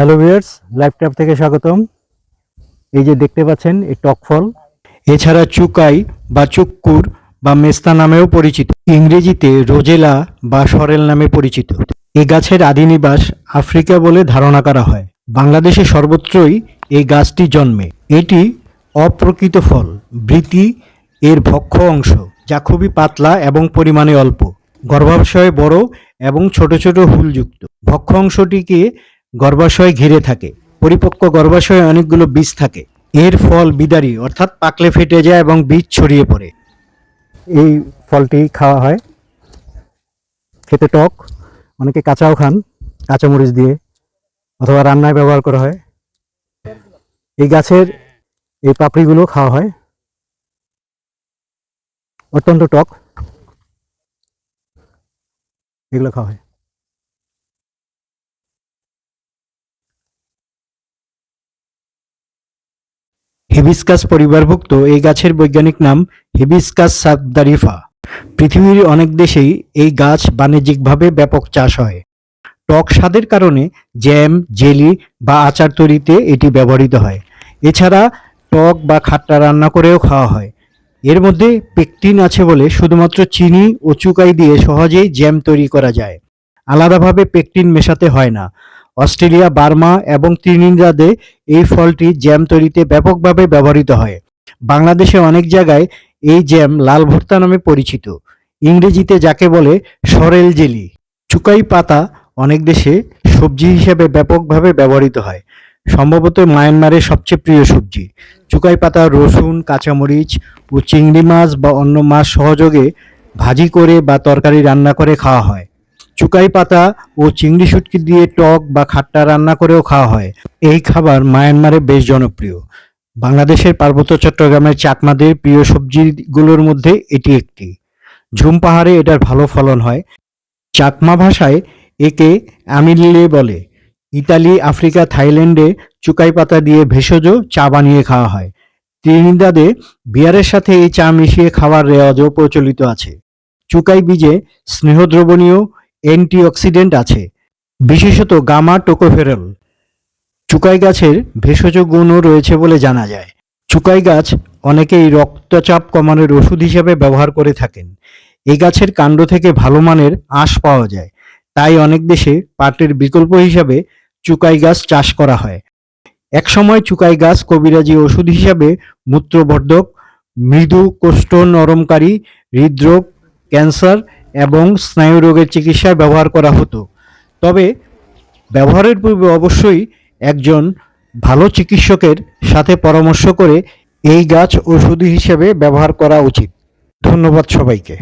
Hello viewers live থেকে স্বাগতম। এই যে দেখতে পাচ্ছেন, এই টক ফল। এছাড়া চুকাই বা চুক্কুর বা মেস্তা নামেও পরিচিত। ইংরেজিতে রোজেলা বা সরেল নামে পরিচিত। এই গাছের আদি নিবাস আফ্রিকা বলে ধারণা করা হয়। বাংলাদেশে সর্বত্রই এই গাছটি জন্মে। এটি অপ্রকৃত ফল বৃতি এর ভক্ষ অংশ, যা খুবই পাতলা এবং পরিমাণে অল্প। গর্ভাশয়ে বড় এবং ছোট ছোট হুলযুক্ত। ভক্ষ অংশটিকে গর্ভাশয় ঘিরে থাকে। পরিপক্ক গর্ভাশয়ে অনেকগুলো বীজ থাকে। এর ফল বিদারি, অর্থাৎ পাকলে ফেটে যায় এবং বীজ ছড়িয়ে পড়ে। এই ফলটি খাওয়া হয়। খেতে টক। অনেকে কাঁচাও খান, কাঁচামরিচ দিয়ে, অথবা রান্নায় ব্যবহার করা হয়। এই গাছের এই পাপড়িগুলো খাওয়া হয়। অত্যন্ত টক। এগুলো খাওয়া হয়। হিবিস্কাস পরিবারভুক্ত এই গাছের বৈজ্ঞানিক নাম হিবিস্কাস সাবদারিফা। পৃথিবীর অনেক দেশেই এই গাছ বাণিজ্যিকভাবে ব্যাপক চাষ হয়। টক স্বাদের কারণে জ্যাম, জেলি বা আচার তৈরিতে এটি ব্যবহৃত হয়। এছাড়া টক বা খাট্টা রান্না করেও খাওয়া হয়। এর মধ্যে পেকটিন আছে বলে শুধুমাত্র চিনি ও চুকাই দিয়ে সহজেই জ্যাম তৈরি করা যায়। আলাদাভাবে পেকটিন মেশাতে হয় না। অস্ট্রেলিয়া, বার্মা এবং ত্রিনিদাদে এই ফলটি জ্যাম তৈরিতে ব্যাপকভাবে ব্যবহৃত হয়। বাংলাদেশে অনেক জায়গায় এই জ্যাম লাল ভর্তা নামে পরিচিত। ইংরেজিতে যাকে বলে সরেল জেলি। চুকাই পাতা অনেক দেশে সবজি হিসেবে ব্যাপকভাবে ব্যবহৃত হয়। সম্ভবত মায়ানমারের সবচেয়ে প্রিয় সবজি। চুকাই পাতা, রসুন, কাঁচামরিচ ও চিংড়ি মাছ বা অন্য মাছ সহযোগে ভাজি করে বা তরকারি রান্না করে খাওয়া হয়। চুকাই পাতা ও চিংড়ি শুটকি দিয়ে টক বা খাট্টা রান্না করেও খাওয়া হয়। এই খাবার মায়ানমারে বেশ জনপ্রিয়। বাংলাদেশের পার্বত্য চট্টগ্রামের চাকমাদের প্রিয় সবজিগুলোর মধ্যে এটি একটি। ঝুম পাহাড়ে এটার ভালো ফলন হয়। চাকমা ভাষায় একে আমিলে বলে। ইতালি, আফ্রিকা, থাইল্যান্ডে চুকাই পাতা দিয়ে ভেষজ চা বানিয়ে খাওয়া হয়। ত্রিনিদাদে বিয়ারের সাথে এই চা মিশিয়ে খাওয়ার রেওয়াজও প্রচলিত আছে। চুকাই বীজে স্নেহদ্রবণীয় অ্যান্টিঅক্সিডেন্ট আছে, বিশেষত গামা টোকোফেরল। চুকাই গাছের ভেষজ গুণও রয়েছে বলে জানা যায়। চুকাই গাছ অনেকেই রক্তচাপ কমানোর ওষুধ হিসেবে ব্যবহার করে থাকেন। এই গাছের কাণ্ড থেকে ভালো মানের আঁশ পাওয়া যায়। তাই অনেক দেশে পাটের বিকল্প হিসাবে চুকাই গাছ চাষ করা হয়। একসময় চুকাই গাছ কবিরাজি ওষুধ হিসাবে মূত্রবর্ধক, মৃদু কোষ্ঠ নরমকারী, হৃদরোগ, ক্যান্সার এবং স্নায়ু রোগের চিকিৎসায় ব্যবহার করা হতো। তবে ব্যবহারের পূর্বে অবশ্যই একজন ভালো চিকিৎসকের সাথে পরামর্শ করে এই গাছ ওষুধ হিসেবে ব্যবহার করা উচিত। ধন্যবাদ সবাইকে।